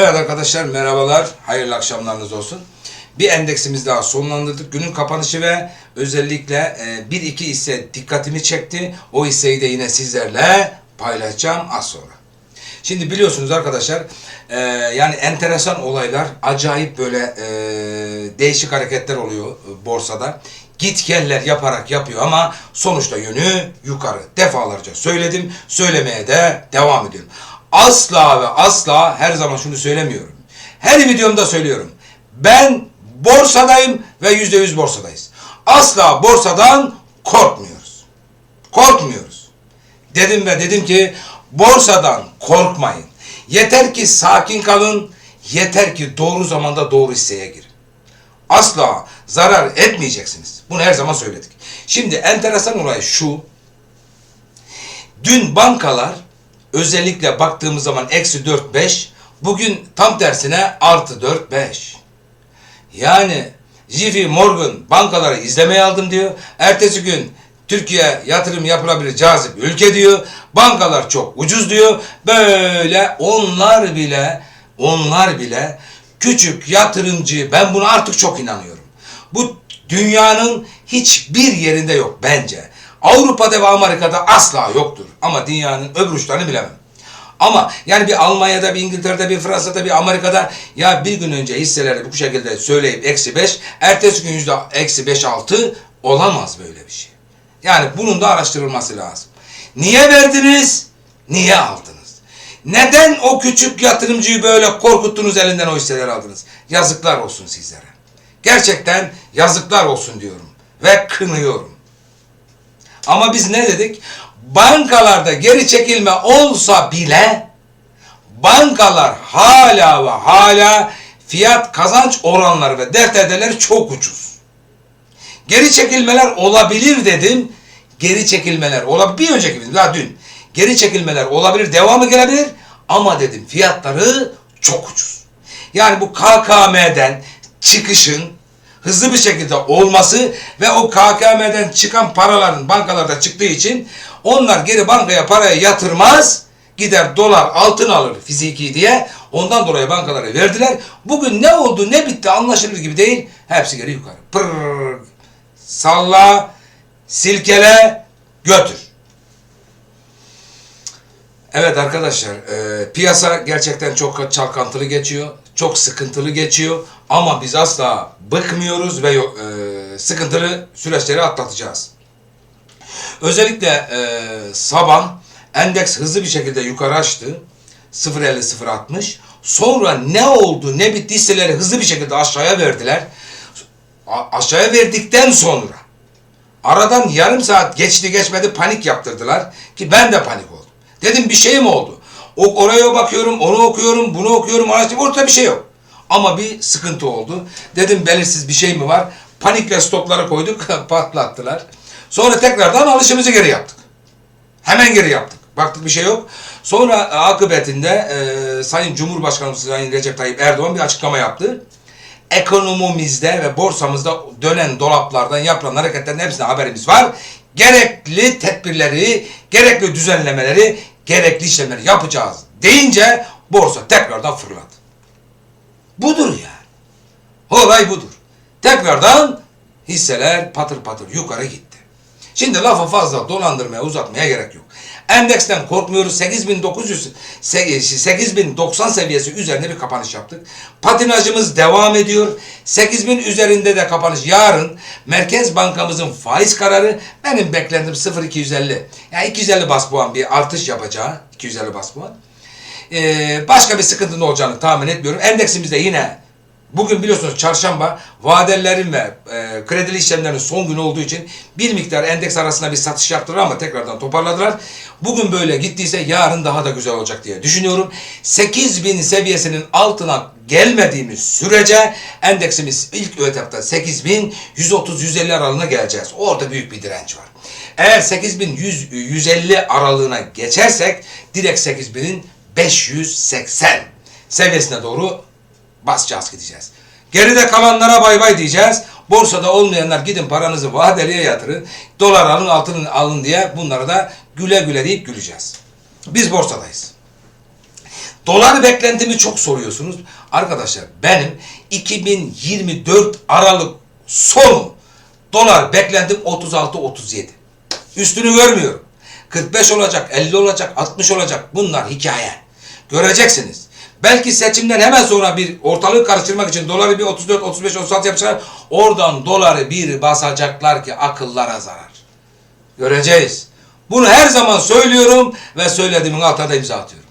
Evet arkadaşlar merhabalar. Hayırlı akşamlarınız olsun. Bir endeksimiz daha sonlandırdık. Günün kapanışı ve özellikle e, bir iki hisse dikkatimi çekti. O hisseyi de yine sizlerle paylaşacağım az sonra. Şimdi biliyorsunuz arkadaşlar e, yani enteresan olaylar, acayip böyle e, değişik hareketler oluyor e, borsada. Git geller yaparak yapıyor ama sonuçta yönü yukarı. Defalarca söyledim, söylemeye de devam ediyorum. Asla ve asla her zaman şunu söylemiyorum. Her videomda söylüyorum. Ben borsadayım ve yüzde yüz borsadayız. Asla borsadan korkmuyoruz. Korkmuyoruz. Dedim ve dedim ki borsadan korkmayın. Yeter ki sakin kalın, yeter ki doğru zamanda doğru hisseye girin. Asla zarar etmeyeceksiniz. Bunu her zaman söyledik. Şimdi enteresan olay şu. Dün bankalar özellikle baktığımız zaman eksi 4-5, bugün tam tersine artı 4-5. Yani JP Morgan bankaları izlemeye aldım diyor. Ertesi gün Türkiye yatırım yapılabilir cazip ülke diyor. Bankalar çok ucuz diyor. Böyle onlar bile onlar bile küçük yatırımcı ben buna artık çok inanıyorum. Bu dünyanın hiçbir yerinde yok bence. Avrupa'da ve Amerika'da asla yoktur. Ama dünyanın öbür uçlarını bilemem. Ama yani bir Almanya'da, bir İngiltere'de, bir Fransa'da, bir Amerika'da ya bir gün önce hisseleri bu şekilde söyleyip eksi beş, ertesi gün yüzde eksi beş altı olamaz böyle bir şey. Yani bunun da araştırılması lazım. Niye verdiniz? Niye aldınız? Neden o küçük yatırımcıyı böyle korkuttunuz elinden o hisseleri aldınız? Yazıklar olsun sizlere. Gerçekten yazıklar olsun diyorum. Ve kınıyorum. Ama biz ne dedik? Bankalarda geri çekilme olsa bile bankalar hala ve hala fiyat kazanç oranları ve defterleri çok ucuz. Geri çekilmeler olabilir dedim. Geri çekilmeler olabilir. Bir önceki video daha dün. Geri çekilmeler olabilir, devamı gelebilir. Ama dedim fiyatları çok ucuz. Yani bu KKM'den çıkışın hızlı bir şekilde olması ve o KKM'den çıkan paraların bankalarda çıktığı için onlar geri bankaya parayı yatırmaz gider dolar altın alır fiziki diye ondan dolayı bankalara verdiler. Bugün ne oldu ne bitti anlaşılır gibi değil. Hepsi geri yukarı. Pırrrr, salla, silkele, götür. Evet arkadaşlar, e, piyasa gerçekten çok çalkantılı geçiyor, çok sıkıntılı geçiyor ama biz asla bıkmıyoruz ve e, sıkıntılı süreçleri atlatacağız. Özellikle e, sabah endeks hızlı bir şekilde yukarı açtı. 0.50-0.60. Sonra ne oldu ne bitti hisseleri hızlı bir şekilde aşağıya verdiler. A- aşağıya verdikten sonra aradan yarım saat geçti geçmedi panik yaptırdılar ki ben de panik oldum. Dedim bir şey mi oldu? O, oraya bakıyorum, onu okuyorum, bunu okuyorum, araştırıyorum. Ortada bir şey yok. Ama bir sıkıntı oldu. Dedim belirsiz bir şey mi var? Panikle stopları koyduk, patlattılar. Sonra tekrardan alışımızı geri yaptık. Hemen geri yaptık. Baktık bir şey yok. Sonra akıbetinde e, Sayın Cumhurbaşkanımız Sayın Recep Tayyip Erdoğan bir açıklama yaptı. Ekonomimizde ve borsamızda dönen dolaplardan yapılan hareketlerin hepsine haberimiz var. Gerekli tedbirleri, gerekli düzenlemeleri, gerekli işlemleri yapacağız deyince borsa tekrardan fırladı. Budur yani. Olay budur. Tekrardan hisseler patır patır yukarı gitti. Şimdi lafı fazla dolandırmaya uzatmaya gerek yok. Endeksten korkmuyoruz. 8900 se- 8090 seviyesi üzerinde bir kapanış yaptık. Patinajımız devam ediyor. 8000 üzerinde de kapanış. Yarın Merkez Bankamızın faiz kararı benim beklentim 0.250. Yani 250 bas puan bir artış yapacağı. 250 bas puan. Ee, başka bir sıkıntının olacağını tahmin etmiyorum. Endeksimizde yine bugün biliyorsunuz çarşamba vadelerin ve e, kredili işlemlerin son günü olduğu için bir miktar endeks arasında bir satış yaptılar ama tekrardan toparladılar. Bugün böyle gittiyse yarın daha da güzel olacak diye düşünüyorum. 8000 seviyesinin altına gelmediğimiz sürece endeksimiz ilk etapta 8000 130-150 aralığına geleceğiz. Orada büyük bir direnç var. Eğer 8100 150 aralığına geçersek direkt 8000'in 580 seviyesine doğru basacağız gideceğiz. Geride kalanlara bay bay diyeceğiz. Borsada olmayanlar gidin paranızı vadeliye yatırın. Dolar alın altın alın diye bunlara da güle güle deyip güleceğiz. Biz borsadayız. Dolar beklentimi çok soruyorsunuz. Arkadaşlar benim 2024 Aralık sonu dolar beklentim 36-37. Üstünü görmüyorum. 45 olacak, 50 olacak, 60 olacak. Bunlar hikaye. Göreceksiniz. Belki seçimden hemen sonra bir ortalığı karıştırmak için doları bir 34, 35, 36 yapacaklar. Oradan doları bir basacaklar ki akıllara zarar. Göreceğiz. Bunu her zaman söylüyorum ve söylediğimin altına da imza atıyorum.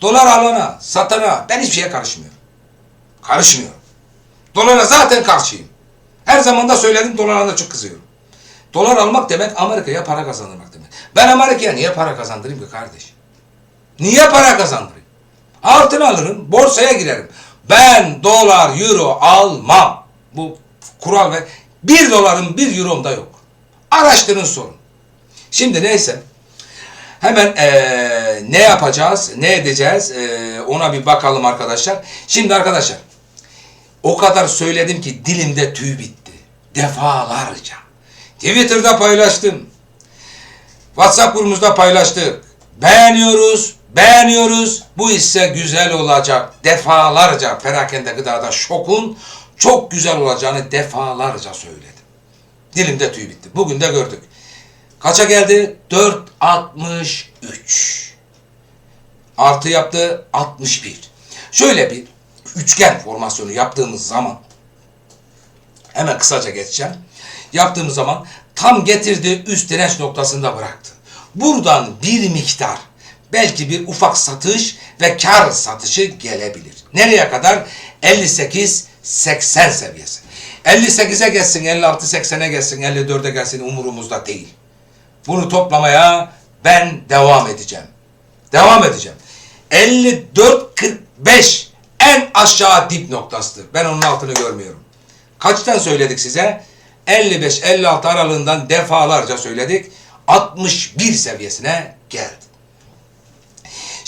Dolar alana, satana ben hiçbir şeye karışmıyorum. Karışmıyorum. Dolara zaten karşıyım. Her zaman da söyledim dolara da çok kızıyorum. Dolar almak demek Amerika'ya para kazandırmak demek. Ben Amerika'ya niye para kazandırayım ki kardeş? Niye para kazandırayım? Altın alırım, borsaya girerim. Ben dolar, euro almam. Bu kural ve bir dolarım bir eurom da yok. Araştırın sorun. Şimdi neyse. Hemen eee, ne yapacağız, ne edeceğiz eee, ona bir bakalım arkadaşlar. Şimdi arkadaşlar o kadar söyledim ki dilimde tüy bitti. Defalarca. Twitter'da paylaştım. WhatsApp grubumuzda paylaştık. Beğeniyoruz, beğeniyoruz. Bu ise güzel olacak. Defalarca perakende gıdada şokun çok güzel olacağını defalarca söyledim. Dilimde tüy bitti. Bugün de gördük. Kaça geldi? 4.63. Artı yaptı 61. Şöyle bir üçgen formasyonu yaptığımız zaman hemen kısaca geçeceğim. Yaptığımız zaman tam getirdi üst direnç noktasında bıraktı. Buradan bir miktar belki bir ufak satış ve kar satışı gelebilir. Nereye kadar? 58-80 seviyesi. 58'e gelsin, 56-80'e gelsin, 54'e gelsin umurumuzda değil. Bunu toplamaya ben devam edeceğim. Devam edeceğim. 54-45 en aşağı dip noktasıdır. Ben onun altını görmüyorum. Kaçtan söyledik size? 55-56 aralığından defalarca söyledik. 61 seviyesine geldi.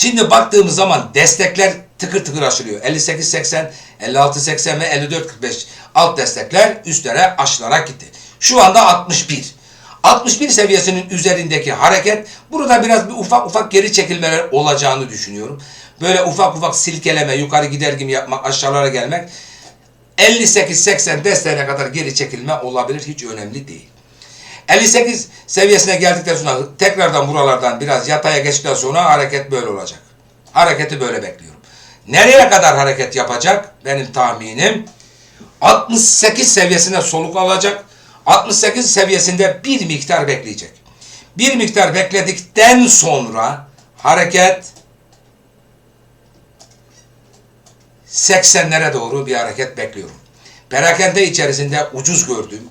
Şimdi baktığımız zaman destekler tıkır tıkır aşılıyor. 58-80, 56-80 ve 54-45 alt destekler üstlere aşılarak gitti. Şu anda 61. 61 seviyesinin üzerindeki hareket burada biraz bir ufak ufak geri çekilmeler olacağını düşünüyorum. Böyle ufak ufak silkeleme, yukarı gider gibi yapmak, aşağılara gelmek 58-80 desteğine kadar geri çekilme olabilir. Hiç önemli değil. 58 seviyesine geldikten sonra tekrardan buralardan biraz yataya geçtikten sonra hareket böyle olacak. Hareketi böyle bekliyorum. Nereye kadar hareket yapacak? Benim tahminim 68 seviyesine soluk alacak. 68 seviyesinde bir miktar bekleyecek. Bir miktar bekledikten sonra hareket 80'lere doğru bir hareket bekliyorum. Perakende içerisinde ucuz gördüm,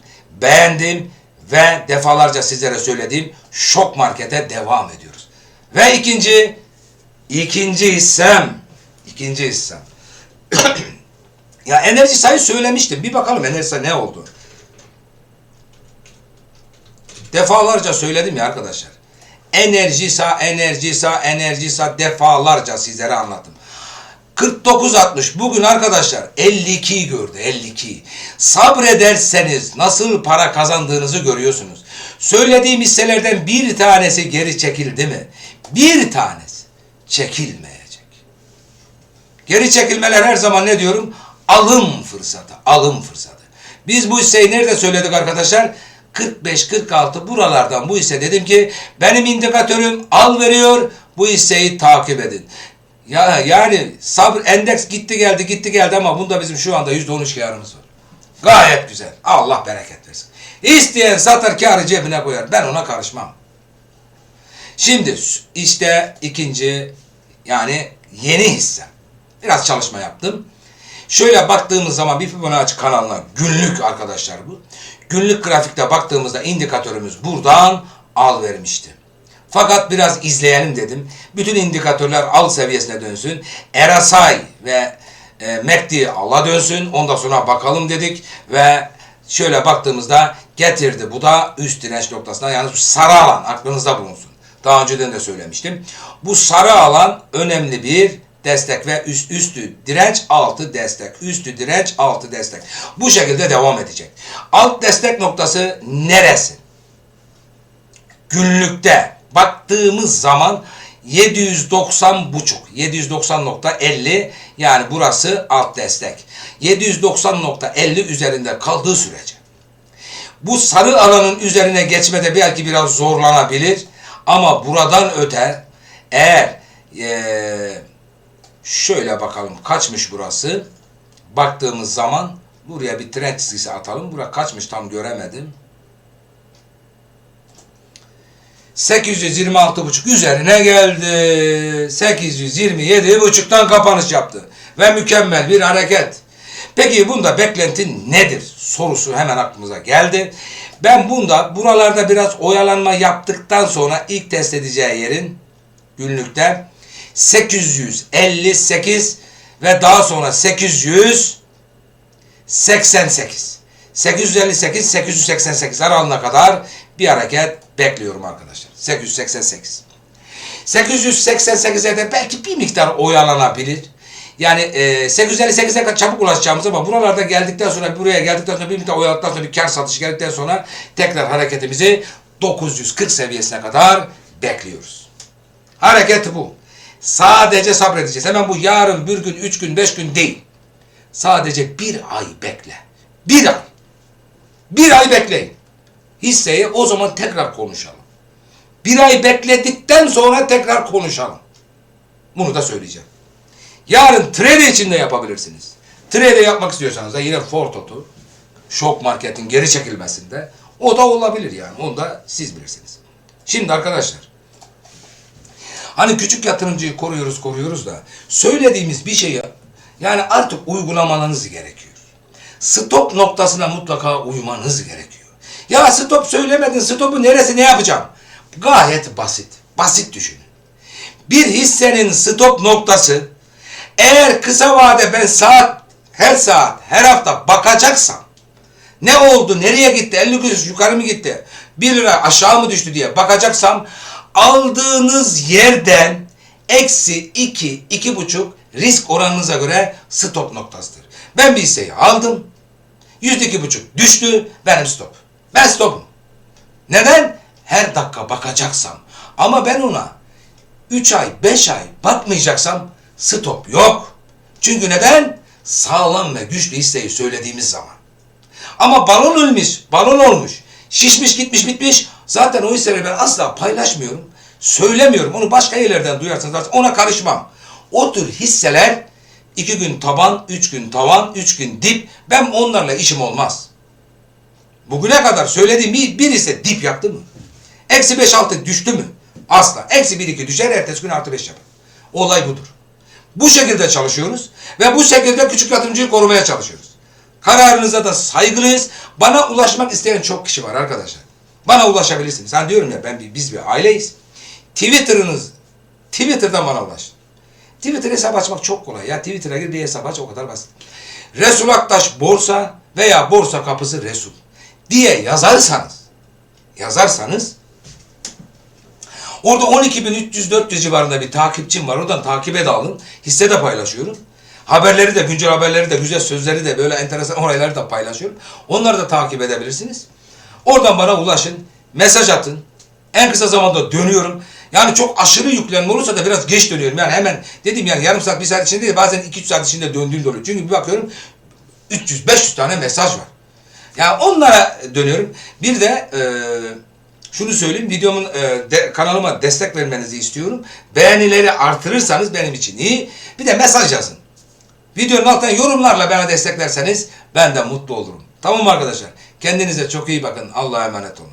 beğendim ve defalarca sizlere söylediğim şok markete devam ediyoruz. Ve ikinci, ikinci hissem, ikinci hissem. ya enerji sayı söylemiştim. Bir bakalım enerji sayı ne oldu? Defalarca söyledim ya arkadaşlar. Enerji sa, enerji sa, enerji sa defalarca sizlere anlattım. 49.60 bugün arkadaşlar 52'yi gördü 52. Sabrederseniz nasıl para kazandığınızı görüyorsunuz. Söylediğim hisselerden bir tanesi geri çekildi mi? Bir tanesi çekilmeyecek. Geri çekilmeler her zaman ne diyorum? Alım fırsatı, alım fırsatı. Biz bu hisseyi nerede söyledik arkadaşlar? 45-46 buralardan bu hisse dedim ki benim indikatörüm al veriyor bu hisseyi takip edin. Ya yani sabır endeks gitti geldi gitti geldi ama bunda bizim şu anda %13 karımız var. Gayet güzel. Allah bereket versin. İsteyen satar karı cebine koyar. Ben ona karışmam. Şimdi işte ikinci yani yeni hisse. Biraz çalışma yaptım. Şöyle baktığımız zaman bir Fibonacci kanalına günlük arkadaşlar bu. Günlük grafikte baktığımızda indikatörümüz buradan al vermişti. Fakat biraz izleyelim dedim. Bütün indikatörler al seviyesine dönsün. RSI ve e, MACD al'a dönsün. Ondan sonra bakalım dedik ve şöyle baktığımızda getirdi. Bu da üst direnç noktasına yani sarı alan aklınızda bulunsun. Daha önceden de söylemiştim. Bu sarı alan önemli bir destek ve üst üstü direnç altı destek. Üstü direnç altı destek. Bu şekilde devam edecek. Alt destek noktası neresi? Günlükte baktığımız zaman 790 buçuk 790.50 yani burası alt destek 790.50 üzerinde kaldığı sürece bu sarı alanın üzerine geçmede belki biraz zorlanabilir ama buradan öte eğer eee, şöyle bakalım kaçmış burası baktığımız zaman buraya bir trend çizgisi atalım. Bura kaçmış tam göremedim. 826,5 üzerine geldi. 827,5'tan kapanış yaptı. Ve mükemmel bir hareket. Peki bunda beklenti nedir? Sorusu hemen aklımıza geldi. Ben bunda buralarda biraz oyalanma yaptıktan sonra ilk test edeceği yerin günlükte 858 ve daha sonra 888. 858 888 aralığına kadar bir hareket bekliyorum arkadaşlar. 888. 888'e de belki bir miktar oyalanabilir. Yani e, 858'e kadar çabuk ulaşacağımız ama buralarda geldikten sonra buraya geldikten sonra bir miktar oyaladıktan sonra bir kar satışı geldikten sonra tekrar hareketimizi 940 seviyesine kadar bekliyoruz. Hareket bu. Sadece sabredeceğiz. Hemen bu yarın, bir gün, üç gün, beş gün değil. Sadece bir ay bekle. Bir ay. Bir ay bekleyin. Hisseyi o zaman tekrar konuşalım. Bir ay bekledikten sonra tekrar konuşalım. Bunu da söyleyeceğim. Yarın trade içinde yapabilirsiniz. Trade yapmak istiyorsanız da yine Fortot'u şok marketin geri çekilmesinde o da olabilir yani. Onu da siz bilirsiniz. Şimdi arkadaşlar Hani küçük yatırımcıyı koruyoruz koruyoruz da söylediğimiz bir şeyi yani artık uygulamanız gerekiyor. Stop noktasına mutlaka uymanız gerekiyor. Ya stop söylemedin stopu neresi ne yapacağım? Gayet basit. Basit düşünün. Bir hissenin stop noktası eğer kısa vade ben saat her saat her hafta bakacaksam ne oldu nereye gitti 50 kuruş yukarı mı gitti 1 lira aşağı mı düştü diye bakacaksam aldığınız yerden eksi 2 iki buçuk risk oranınıza göre stop noktasıdır. Ben bir hisseyi aldım yüzde iki buçuk düştü benim stop. Ben stopum. Neden? Her dakika bakacaksam ama ben ona 3 ay 5 ay bakmayacaksam stop yok. Çünkü neden? Sağlam ve güçlü hisseyi söylediğimiz zaman. Ama balon ölmüş, balon olmuş, şişmiş gitmiş bitmiş. Zaten o hisseleri ben asla paylaşmıyorum. Söylemiyorum. Onu başka yerlerden duyarsınız. Zaten ona karışmam. O tür hisseler iki gün taban, üç gün tavan, üç gün dip. Ben onlarla işim olmaz. Bugüne kadar söylediğim bir, bir ise dip yaptı mı? Eksi beş altı düştü mü? Asla. Eksi bir iki düşer, ertesi gün artı beş yapar. Olay budur. Bu şekilde çalışıyoruz ve bu şekilde küçük yatırımcıyı korumaya çalışıyoruz. Kararınıza da saygılıyız. Bana ulaşmak isteyen çok kişi var arkadaşlar. Bana ulaşabilirsiniz. Sen diyorum ya ben bir, biz bir aileyiz. Twitter'ınız, Twitter'dan bana ulaşın. Twitter hesap açmak çok kolay. Ya Twitter'a gir bir hesap aç o kadar basit. Resul Aktaş Borsa veya Borsa Kapısı Resul diye yazarsanız yazarsanız Orada 12.300-400 civarında bir takipçim var. Oradan takibe de alın. Hisse de paylaşıyorum. Haberleri de, güncel haberleri de, güzel sözleri de, böyle enteresan olayları da paylaşıyorum. Onları da takip edebilirsiniz. Oradan bana ulaşın. Mesaj atın. En kısa zamanda dönüyorum. Yani çok aşırı yüklenme olursa da biraz geç dönüyorum. Yani hemen dedim yani yarım saat, bir saat içinde değil bazen 2-3 saat içinde döndüğüm de oluyor. Çünkü bir bakıyorum 300-500 tane mesaj var. Yani onlara dönüyorum. Bir de eee şunu söyleyeyim, videomun e, de, kanalıma destek vermenizi istiyorum. Beğenileri artırırsanız benim için iyi. Bir de mesaj yazın. Videonun altına yorumlarla bana desteklerseniz ben de mutlu olurum. Tamam arkadaşlar? Kendinize çok iyi bakın. Allah'a emanet olun.